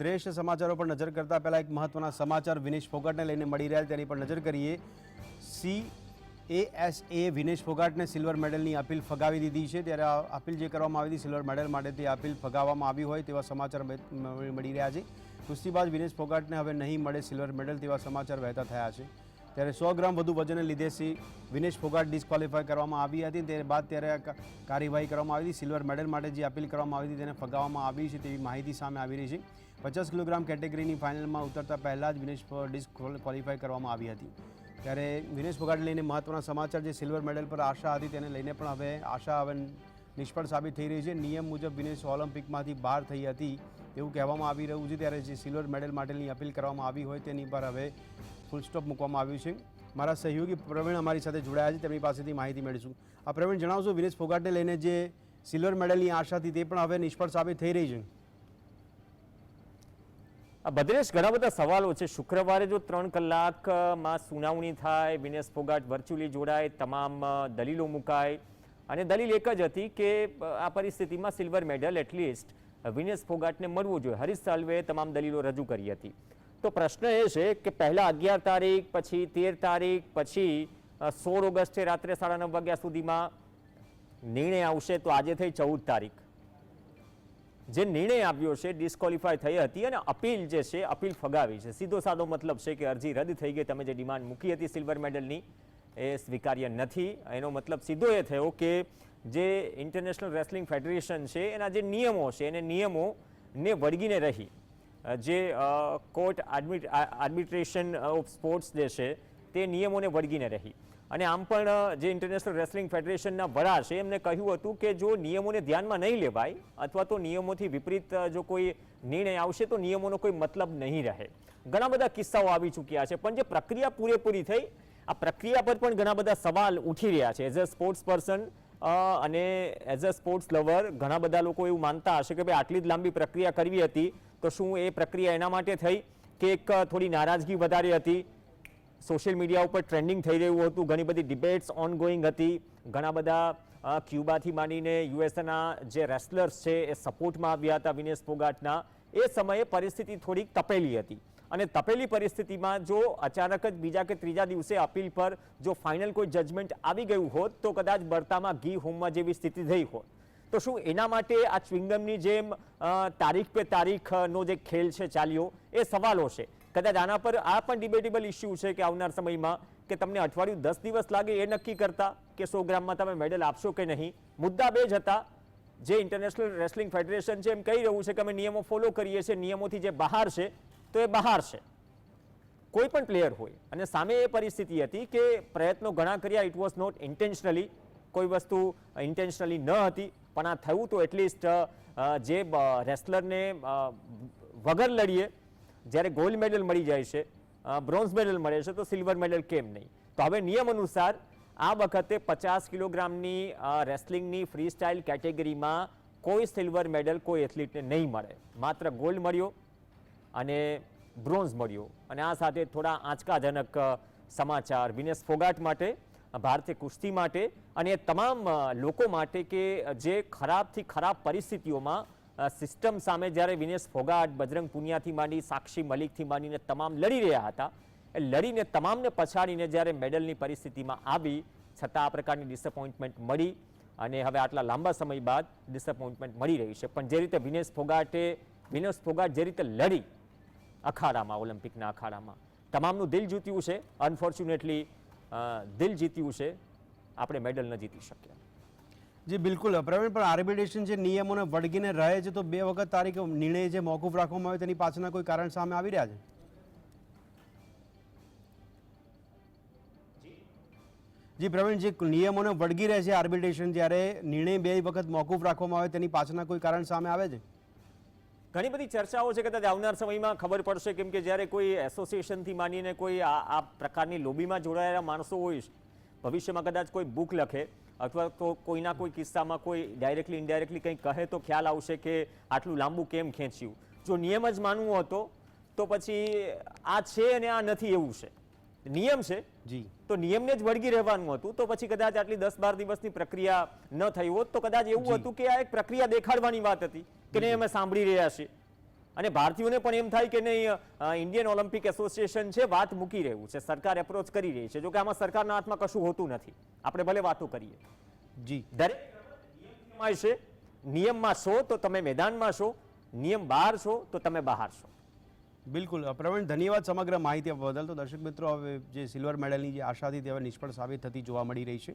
શ્રેષ્ઠ સમાચારો પર નજર કરતા પહેલા એક મહત્વના સમાચાર વિનેશ ફોગાટને લઈને મળી રહ્યા તેની પર નજર કરીએ સી એ વિનેશ ફોગાટને સિલ્વર મેડલની અપીલ ફગાવી દીધી છે. ત્યારે આ અપીલ જે કરવામાં આવી હતી, સિલ્વર મેડલ માટે તે અપીલ ફગાવવામાં આવી હોય તેવા સમાચાર મળી રહ્યા છે. કુસ્તીબાજ વિનેશ ફોગાટને હવે નહીં મળે સિલ્વર મેડલ તેવા સમાચાર વહેતા થયા છે. ત્યારે સો ગ્રામ વધુ વજનને લીધે સી વિનેશ ફોગાટ ડિસ્ક્વોલિફાય કરવામાં આવી હતી. તે બાદ ત્યારે કાર્યવાહી કરવામાં આવી હતી. સિલ્વર મેડલ માટે જે અપીલ કરવામાં આવી હતી તેને ફગાવવામાં આવી છે તેવી માહિતી સામે આવી રહી છે. પચાસ કિલોગ્રામ કેટેગરીની ફાઇનલમાં ઉતરતા પહેલાં જ વિનેશ ડિસ્ક્વોલિફાય કરવામાં આવી હતી. ત્યારે વિનેશ ફોગાટ લઈને મહત્વના સમાચાર જે સિલ્વર મેડલ પર આશા હતી તેને લઈને પણ હવે આશા હવે નિષ્ફળ સાબિત થઈ રહી છે. નિયમ મુજબ વિનેશ ઓલિમ્પિકમાંથી બહાર થઈ હતી એવું કહેવામાં આવી રહ્યું છે. ત્યારે જે સિલ્વર મેડલ માટેની અપીલ કરવામાં આવી હોય તેની પર હવે ફૂલ સ્ટોપ મૂકવામાં આવ્યું છે. મારા સહયોગી પ્રવીણ અમારી સાથે જોડાયા છે, તેમની પાસેથી માહિતી મેળવીશું. આ પ્રવીણ, જણાવશો વિનેશ ફોગાટને લઈને જે સિલ્વર મેડલની આશા હતી તે પણ હવે નિષ્ફળ સાબિત થઈ રહી છે. ભદ્રેશ ઘણા બધા સવાલો છે. શુક્રવારે જો ત્રણ કલાકમાં સુનાવણી થાય, વિનેશ ફોગાટ વર્ચ્યુઅલી જોડાય, તમામ દલીલો મુકાય. અને દલીલ એક જ હતી કે આ પરિસ્થિતિમાં silver medal at least Vinesh ફોગાટને મળવું જોઈએ. હરીશ સાલ્વેએ તમામ દલીલો રજૂ કરી હતી. તો પ્રશ્ન એ છે કે પહેલા અગિયાર તારીખ, પછી તેર તારીખ, પછી સોળ ઓગસ્ટે રાત્રે સાડા નવ વાગ્યા સુધીમાં નિર્ણય આવશે તો આજે થઈ ચૌદ તારીખ. જે નિર્ણય આવ્યો છે ડિસ્કોલિફાય થઈ હતી અને અપીલ જે છે, અપીલ ફગાવી છે. સીધો સાદો મતલબ છે કે અરજી રદ થઈ ગઈ, તમે જે ડિમાન્ડ મૂકી હતી સિલ્વર મેડલની એ સ્વીકાર્ય નથી. એનો મતલબ સીધો એ થયો કે જે ઇન્ટરનેશનલ રેસલિંગ ફેડરેશન છે, એના જે નિયમો છે, એને નિયમોને વળગીને રહી. જે કોર્ટ આર્બિટ્રેશન ઓફ સ્પોર્ટ્સ જે છે, તે નિયમોને વળગીને રહી. અને આમ પણ જે ઇન્ટરનેશનલ રેસલિંગ ફેડરેશનના વડા છે, એમને કહ્યું હતું કે જો નિયમોને ધ્યાનમાં નહીં લેવાય અથવા તો નિયમોથી વિપરીત જો કોઈ નિર્ણય આવશે, તો નિયમોનો કોઈ મતલબ નહીં રહે. ઘણા બધા કિસ્સાઓ આવી ચૂક્યા છે, પણ જે પ્રક્રિયા પૂરેપૂરી થઈ, આ પ્રક્રિયા પર પણ ઘણા બધા સવાલ ઉઠી રહ્યા છે. એઝ અ સ્પોર્ટ્સ પર્સન અને એઝ અ સ્પોર્ટ્સ લવર ઘણા બધા લોકો એવું માનતા હશે કે ભાઈ આટલી જ લાંબી પ્રક્રિયા કરવી હતી, તો શું એ પ્રક્રિયા એના માટે થઈ કે એક થોડી નારાજગી વધારે હતી? સોશિયલ મીડિયા ઉપર ટ્રેન્ડિંગ થઈ રહ્યું હતું, ઘણી બધી ડિબેટ્સ ઓનગોઈંગ હતી, ઘણા બધા ક્યુબાથી માંડીને યુએસના જે રેસલર્સ છે એ સપોર્ટમાં આવ્યા હતા વિનેશ ફોગાટના એ સમયે પરિસ્થિતિ થોડીક તપેલી હતી. અને તપેલી પરિસ્થિતિમાં જો અચાનક જ બીજા કે ત્રીજા દિવસે અપીલ પર જો ફાઇનલ કોઈ જજમેન્ટ આવી ગયું હોત, તો કદાચ બરતામાં ઘી હોમમાં જેવી સ્થિતિ થઈ હોત. તો શું એના માટે આ ચ્વિંગમની જેમ તારીખ પે તારીખનો જે ખેલ છે ચાલ્યો એ સવાલો છે. કદાચ આના પર આ પણ ડિબેટેબલ ઇસ્યુ છે કે આવનાર સમયમાં કે તમને અઠવાડિયું દસ દિવસ લાગે એ નક્કી કરતા કે સો ગ્રામમાં તમે મેડલ આપશો કે નહીં? મુદ્દા બે જ હતા. જે ઇન્ટરનેશનલ રેસલિંગ ફેડરેશન છે એમ કહી રહ્યું છે કે અમે નિયમો ફોલો કરીએ છીએ, નિયમોથી જે બહાર છે તો એ બહાર છે. કોઈ પણ પ્લેયર હોય, અને સામે એ પરિસ્થિતિ હતી કે પ્રયત્નો ઘણા કર્યા ઇટ વોઝ નોટ ઇન્ટેન્શનલી કોઈ વસ્તુ ઇન્ટેન્શનલી ન હતી, પણ આ થયું તો એટલીસ્ટ જે રેસલરને વગર લડીએ, જ્યારે ગોલ્ડ મેડલ મળી જાય છે બ્રોન્ઝ મેડલ મળે છે, તો સિલ્વર મેડલ કેમ નહીં? તો હવે નિયમ અનુસાર આ વખતે પચાસ કિલોગ્રામની રેસલિંગની ફ્રી સ્ટાઇલ કેટેગરીમાં કોઈ સિલ્વર મેડલ કોઈ એથ્લીટને નહીં મળે. માત્ર ગોલ્ડ મળ્યો અને બ્રોન્ઝ મળ્યો. અને આ સાથે થોડા આંચકાજનક સમાચાર. વિનેશ ફોગાટ માટે, ભારતીય કુસ્તી માટે અને તમામ લોકો માટે કે જે ખરાબથી ખરાબ પરિસ્થિતિઓમાં સિસ્ટમ સામે જ્યારે વિનેશ ફોગાટ, બજરંગ પુનિયાથી માંડી, સાક્ષી મલિકથી માંડીને તમામ લડી રહ્યા હતા, એ લડીને તમામને પછાડીને જ્યારે મેડલની પરિસ્થિતિમાં આવી, છતાં આ પ્રકારની ડિસઅપોઇન્ટમેન્ટ મળી અને હવે આટલા લાંબા સમય બાદ ડિસઅપોઇન્ટમેન્ટ મળી રહી છે. પણ જે રીતે વિનેશ ફોગાટે, વિનેશ ફોગાટ જે રીતે લડી અખાડામાં, ઓલિમ્પિકના અખાડામાં. તમામનું દિલ જીત્યું છે. અનફોર્ચ્યુનેટલી દિલ જીત્યું છે. આપણે મેડલ ન જીતી શક્યા જી, બિલકુલ. પ્રવીણ, પણ આર્બિટ્રેશન જે નિયમોને વળગીને રહે છે, તો બે વખત તારીખ નિર્ણય જે મોકૂફ રાખવામાં આવે તેની પાછળના કોઈ કારણ સામે આવી રહ્યા છે? જી, પ્રવીણ, જે નિયમોને વળગી રહે છે આર્બિટ્રેશન જ્યારે નિર્ણય બે વખત મોકૂફ રાખવામાં આવે તેની પાછળના કોઈ કારણ સામે આવે છે? ઘણી બધી ચર્ચાઓ છે કદાચ આવનાર સમયમાં ખબર પડશે કેમ કે જ્યારે કોઈ એસોસિએશનથી માનીને કોઈ આ આ પ્રકારની લોબીમાં જોડાયેલા માણસો હોય ભવિષ્યમાં કદાચ કોઈ બુક લખે અથવા તો કોઈના કોઈ કિસ્સામાં કોઈ ડાયરેક્ટલી ઇનડાયરેક્ટલી કંઈ કહે તો ખ્યાલ આવશે કે આટલું લાંબુ કેમ ખેંચ્યું. જો નિયમ જ માનવો હતો તો પછી આ છે અને આ નથી એવું છે. નિયમ છે? જી. તો નિયમને જ વળગી રહેવાનું હતું તો પછી કદાચ આટલી દસ બાર દિવસની પ્રક્રિયા ન થઈ હોત તો કદાચ એવું હતું કે આ એક પ્રક્રિયા દેખાડવાની વાત હતી. કે નહીં અમે સાંભળી રહ્યા છીએ. અને ભારતીયોને પણ એમ થાય કે નહીં ઇન્ડિયન ઓલિમ્પિક એસોસિએશન છે વાત મૂકી રહ્યું છે. સરકાર એપ્રોચ કરી રહી છે જો કે આમાં સરકારના હાથમાં કશું હોતું નથી. આપણે ભલે વાતો કરીએ. જી. દરેક છે. નિયમમાં છો તો તમે મેદાનમાં છો. નિયમ બહાર છો તો તમે બહાર છો. બિલકુલ. પ્રવીણ ધન્યવાદ સમગ્ર માહિતી બદલ. તો દર્શક મિત્રો હવે જે સિલ્વર મેડલની જે આશાથી તે હવે નિષ્ફળ સાબિત થતી જોવા મળી રહી છે.